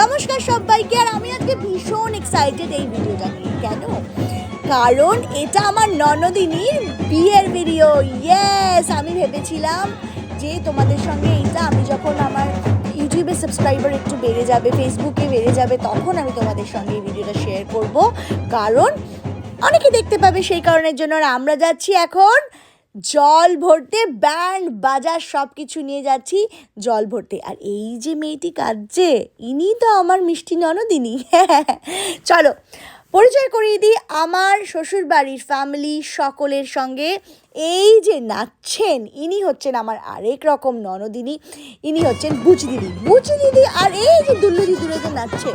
নমস্কার সবাইকে, আর আমি আজকে ভীষণ এক্সাইটেড এই ভিডিওটা নিয়ে। কেন? কারণ এটা আমার ননদিনীর বিয়ের ভিডিও ইয়েস আমি ভেবেছিলাম যে তোমাদের সঙ্গে এইটা, আমি যখন আমার ইউটিউবে সাবস্ক্রাইবার একটু বেড়ে যাবে ফেসবুকে বেড়ে যাবে, তখন আমি তোমাদের সঙ্গে এই ভিডিওটা শেয়ার করব। কারণ অনেকে দেখতে পাবে সেই কারণের জন্য, আর আমরা যাচ্ছি এখন জল ভরতে ব্যান্ড বাজার সব কিছু নিয়ে যাচ্ছি জল ভরতে। আর এই যে মেয়েটি কাঁদছে, ইনি তো আমার মিষ্টি ননদিনী। চলো, পরিচয় করিয়ে দিই আমার শ্বশুর বাড়ির ফ্যামিলি সকলের সঙ্গে। এই যে নাচছেন, ইনি হচ্ছেন আমার আরেক রকম ননদিনী, ইনি হচ্ছেন বুচি দিদি বুচি দিদি আর এই যে দুল্লু দূরে যে নাচছে।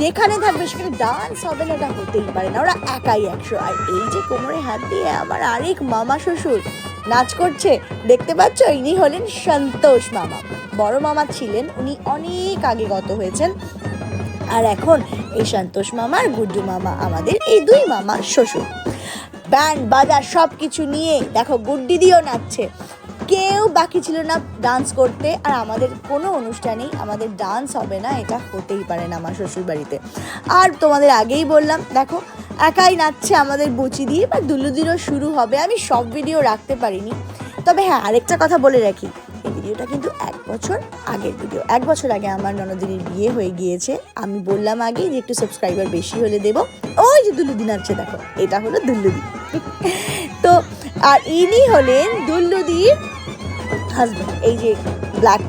যেখানে থাকবে সেখানে ডান্স হবে না, এটা হতেই পারে না। ওরা একাই একশো। আর এই যে কোমরে হাত দিয়ে আমার আরেক মামা শ্বশুর নাচ করছে, দেখতে পাচ্ছ? ইনি হলেন সন্তোষ মামা। বড় মামা ছিলেন, উনি অনেক আগে গত হয়েছেন। আর এখন এই সন্তোষ মামা আর গুড্ডু মামা আমাদের এই দুই মামা শ্বশুর। ব্যান্ড বাজার সব কিছু নিয়ে, দেখো, গুড্ডি দিয়েও নাচছে। কেউ বাকি ছিল না ডান্স করতে, আর আমাদের কোনো অনুষ্ঠানেই আমাদের ডান্স হবে না, এটা হতেই পারে না আমার শ্বশুর বাড়িতে আর তোমাদের আগেই বললাম, দেখো, একাই নাচছে আমাদের বুচি দিয়ে বা দুলুদিরও শুরু হবে, আমি সব ভিডিও রাখতে পারিনি। তবে হ্যাঁ আরেকটা কথা বলে রাখি, এই ভিডিওটা কিন্তু এক বছর আগের ভিডিও এক বছর আগে আমার ননদিনীর বিয়ে হয়ে গিয়েছে, আমি বললাম আগে যে একটু সাবস্ক্রাইবার বেশি হলে দেব। ওই যে দুল্লুদি নাচছে, দেখো, এটা হলো দুল্লুদি তো, আর ইনি হলেন দুল্লুদির হাজব্যান্ড এই যে ব্ল্যাক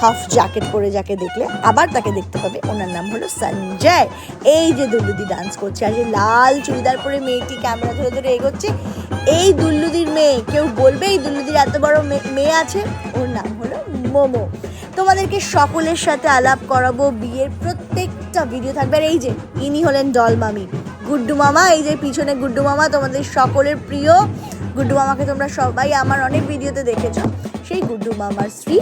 হাফ জ্যাকেট পরে যাকে দেখলে, আবার তাকে দেখতে পাবে। ওনার নাম হলো সঞ্জয়। এই যে দুল্লুদি ডান্স করছে, আর যে লাল চুড়িদার পরে মেয়েটি ক্যামেরা ধরে ধরে এগোচ্ছে, এই দুল্লুদির মেয়ে, কেউ বলবে এই দুল্লুদির এত বড় মেয়ে আছে? ওর নাম হলো মোমো। তোমাদেরকে সকলের সাথে আলাপ করাবো, বিয়ের প্রত্যেকটা ভিডিও থাকবে। আর এই যে, ইনি হলেন ডল মামি গুড্ডু মামা, এই যে পিছনে গুড্ডু মামা, তোমাদের সকলের প্রিয়। গুড্ডু মামাকে তোমরা সবাই আমার অনেক ভিডিওতে দেখেছ। সেই গুড্ডু মামার স্ত্রী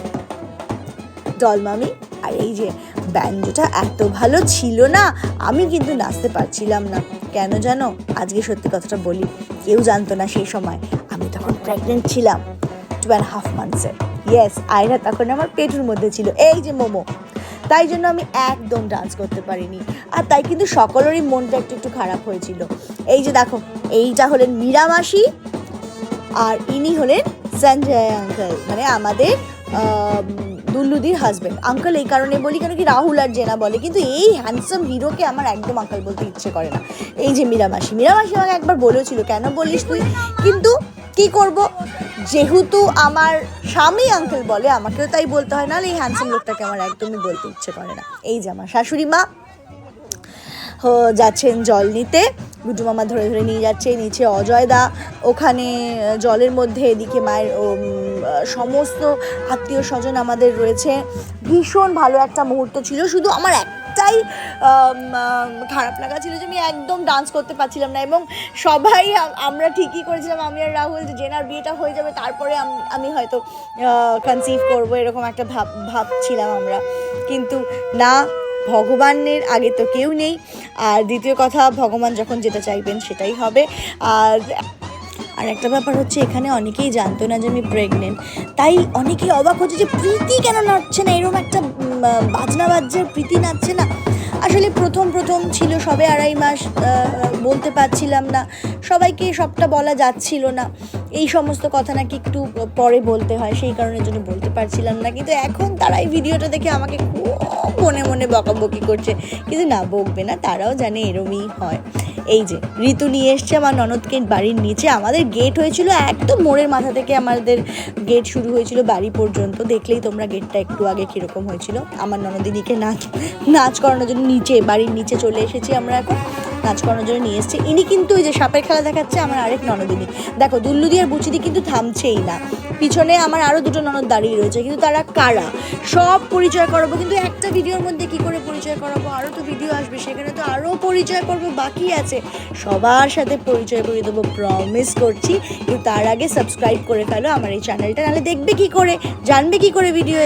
ডলমামি আর এই যে ব্যান্ডটা এত ভালো ছিল না, আমি কিন্তু নাচতে পারছিলাম না। কেন জানো? আজকে সত্যি কথাটা বলি, কেউ জানতো না সেই সময় আমি তখন প্রেগনেন্ট ছিলাম টু অ্যান্ড হাফ মান্থসের ইয়েস আয়রা তখন আমার পেটের মধ্যে ছিল, এই যে মোমো। তাই জন্য আমি একদম ডান্স করতে পারিনি। আর তাই কিন্তু সকলেরই মনটা একটু একটু খারাপ হয়েছিল। এই যে দেখো, এইটা হলেন মীরা মাসি, আর ইনি হলেন সঞ্জয় আঙ্কেল মানে আমাদের আম, দুল্লুদির হাজবেন্ড আঙ্কেল এই কারণে বলি কেন কি রাহুল আর জেনা বলে কিন্তু এই হ্যান্ডসাম হিরোকে আমার একদম আঙ্কেল বলতে ইচ্ছে করে না। এই যে মীরামাসি মীরামাসি আমাকে একবার বলেছিল কেন বলিস তুই? কিন্তু কি করব? যেহেতু আমার স্বামী আঙ্কেল বলে আমাকেও তাই বলতে হয় নাহলে এই হ্যান্ডসাম লোকটাকে আমার একদমই বলতে ইচ্ছে করে না। এই যে আমার শাশুড়ি মা যাচ্ছেন জল নিতে। গুড্ডু মামা ধরে ধরে নিয়ে যাচ্ছে নিচে অজয় দা। ওখানে জলের মধ্যে এদিকে মায়ের সমস্ত আত্মীয় স্বজন আমাদের রয়েছে। ভীষণ ভালো একটা মুহূর্ত ছিল। শুধু আমার একটাই খারাপ লাগা ছিল যে আমি একদম ডান্স করতে পারছিলাম না এবং সবাই আমরা ঠিকই করেছিলাম। আমি আর রাহুল, যে জেনার বিয়েটা হয়ে যাবে তারপরে আমি হয়তো কনসিভ করব, এরকম একটা ভাব, ভাবছিলাম আমরা। কিন্তু না ভগবানের আগে তো কেউ নেই। আর দ্বিতীয় কথা, ভগবান যখন যেটা চাইবেন সেটাই হবে। আর আর একটা ব্যাপার হচ্ছে, এখানে অনেকেই জানতো না যে আমি প্রেগনেন্ট তাই অনেকেই অবাক হচ্ছে যে প্রীতি কেন নাচছে না? এরকম একটা বাজনা বাজছে, প্রীতি নাচছে না। আসলে প্রথম প্রথম ছিল সবে আড়াই মাস বলতে পারছিলাম না। সবাইকে সবটা বলা যাচ্ছিল না। এই সমস্ত কথা নাকি একটু পরে বলতে হয়, সেই কারণের জন্য বলতে পারছিলাম না। কিন্তু এখন তারা এই ভিডিওটা দেখে আমাকে খুব মনে মনে বকাবকি করছে। কিন্তু না, বকবে না, তারাও জানে এরমই হয়। এই যে, ঋতু নিয়ে এসছে আমার ননদকে বাড়ির নিচে। আমাদের গেট হয়েছিল একদম মোড়ের মাথা থেকে আমাদের গেট শুরু হয়েছিল বাড়ি পর্যন্ত। দেখলেই তোমরা গেটটা একটু আগে কীরকম হয়েছিল। আমার ননদিনীকে নাচ নাচ করানোর জন্য নিচে, বাড়ির নিচে চলে এসেছি আমরা এখন। নাচ করানোর জন্য নিয়ে এসেছি। ইনি কিন্তু ওই যে সাপের খেলা দেখাচ্ছে আমার আরেক ননদিনী। দেখো, দুল্লুদি আর বুচিদি কিন্তু থামছেই না। পিছনে আমার আরও দুটো ননদ দাঁড়িয়ে রয়েছে, কিন্তু তারা কারা? সব পরিচয় করাবো, কিন্তু একটা ভিডিওর মধ্যে কি করে পরিচয় করাবো? আরও তো ভিডিও আসবে, সেখানে তো আরও পরিচয় করব, বাকি আছে। সবার সাথে পরিচয় করে দেবো প্রমিস করছি। কিন্তু তার আগে সাবস্ক্রাইব করে ফেলো আমার এই চ্যানেলটা নাহলে দেখবে কি করে, জানবে কি করে ভিডিও